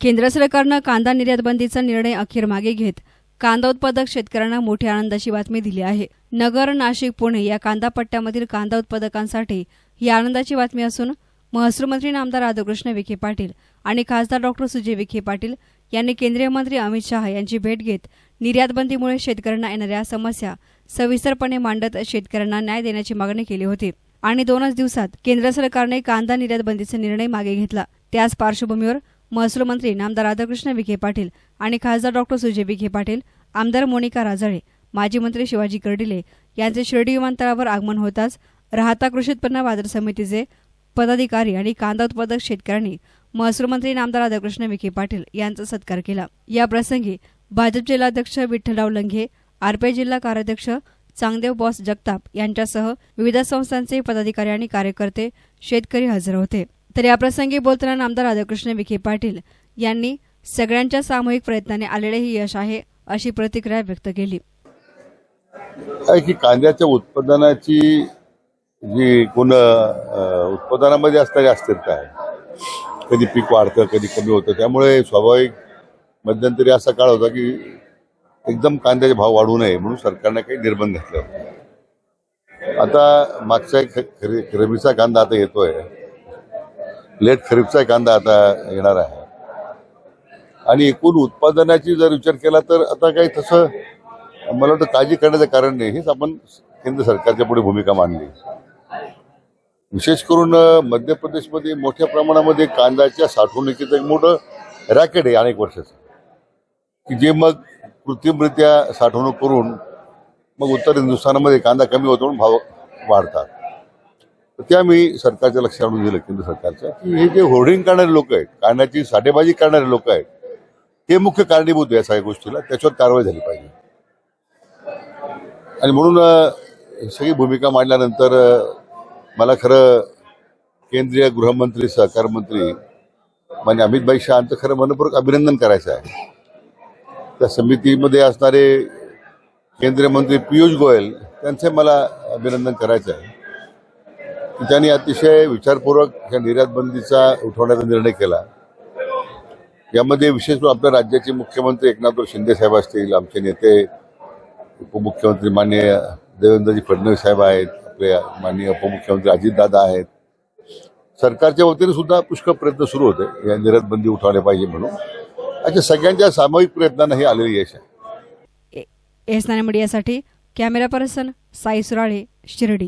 केंद्र सरकारनं कांदा निर्यात बंदीचा निर्णय अखेर मागे घेत कांदा उत्पादक शेतकऱ्यांना मोठ्या आनंदाची बातमी दिली आहे. नगर नाशिक पुणे या कांदा पट्ट्यामधील कांदा उत्पादकांसाठी ही आनंदाची बातमी असून महसूल मंत्री नामदार राधाकृष्ण विखे पाटील आणि खासदार डॉक्टर सुजय विखे पाटील यांनी केंद्रीय मंत्री अमित शहा यांची भेट घेत निर्यातबंदीमुळे शेतकऱ्यांना येणाऱ्या समस्या सविस्तरपणे मांडत शेतकऱ्यांना न्याय देण्याची मागणी केली होती आणि दोनच दिवसात केंद्र सरकारने कांदा निर्यातबंदीचा निर्णय मागे घेतला. त्याच पार्श्वभूमीवर महसूल मंत्री नामदार राधाकृष्ण विखे पाटील आणि खासदार डॉक्टर सुजय विखे पाटील आमदार मोनिका राजळे माजी मंत्री शिवाजी कर्डिले यांचे शिर्डी विमानतळावर आगमन होताच राहता कृषी उत्पन्न बाजार समितीचे पदाधिकारी आणि कांदा उत्पादक शेतकऱ्यांनी महसूल मंत्री नामदार राधाकृष्ण विखे पाटील यांचा सत्कार केला. या प्रसंगी भाजप जिल्हाध्यक्ष विठ्ठलराव लंघे आरपीआय जिल्हा कार्याध्यक्ष चांगदेव बॉस जगताप यांच्यासह विविध संस्थांचे पदाधिकारी आणि कार्यकर्ते शेतकरी हजर होते. तर याप्रसंगी बोलताना आमदार राधाकृष्ण विखे पाटील यांनी सगळ्यांच्या सामूहिक प्रयत्नाने आलेले हे यश आहे अशी प्रतिक्रिया व्यक्त केली. की कांद्याच्या उत्पादनाची जी गुण उत्पादनामध्ये असणारी अस्थिरता आहे. कधी पीक वाढतं कधी कमी होतं त्यामुळे स्वाभाविक मध्यंतरी असा काळ होता की एकदम कांद्याचे भाव वाढू नये म्हणून सरकारने काही निर्बंध घातले होते. आता मागचा एक खरी कांदा आता येतोय. लेट खरीपचा कांदा आता येणार आहे. आणि एकूण उत्पादनाची जर विचार केला तर आता काही तसं मला वाटतं काळजी करण्याचं कारण नाही. हेच आपण केंद्र सरकारच्या पुढे भूमिका मांडली. विशेष करून मध्य प्रदेशमध्ये मोठ्या प्रमाणामध्ये कांद्याच्या साठवणुकीचं एक मोठं रॅकेट आहे अनेक वर्षाचं. की जे मग कृत्रिमरित्या साठवणूक करून मग उत्तर हिंदुस्थानामध्ये कांदा कमी होतो म्हणून भाव वाढतात. तर त्या मी सरकारच्या लक्ष आणून दिलं केंद्र सरकारच्या. की हे जे होर्डिंग करणारे लोक आहेत कांद्याची साठेबाजी करणारे लोक आहेत ते मुख्य कारणीभूत आहे या सगळ्या गोष्टीला. त्याच्यावर कारवाई झाली पाहिजे. आणि म्हणून सगळी भूमिका मांडल्यानंतर मला खरं केंद्रीय गृहमंत्री सहकार मंत्री मान्य अमित भाई शहाचं खरं मनपूर्वक अभिनंदन करायचं आहे. त्या समितीमध्ये असणारे केंद्रीय मंत्री पियुष गोयल त्यांचे मला अभिनंदन करायचं आहे. की त्यांनी अतिशय विचारपूर्वक या निर्यात बंदीचा उठवण्याचा निर्णय केला. यामध्ये विशेष करून आपल्या राज्याचे मुख्यमंत्री एकनाथराव शिंदे साहेब असतील आमचे नेते उपमुख्यमंत्री माननीय देवेंद्रजी फडणवीस साहेब आहेत आपले माननीय उपमुख्यमंत्री अजितदादा आहेत. सरकारच्या वतीने सुद्धा पुष्कळ प्रयत्न सुरू होते या निर्यात बंदी उठवल्या पाहिजे म्हणून. अशा सगळ्यांच्या सामूहिक प्रयत्नांना हे आलेले यश आहे. एस मीडियासाठी कॅमेरा पर्सन साई सुराळे शिर्डी.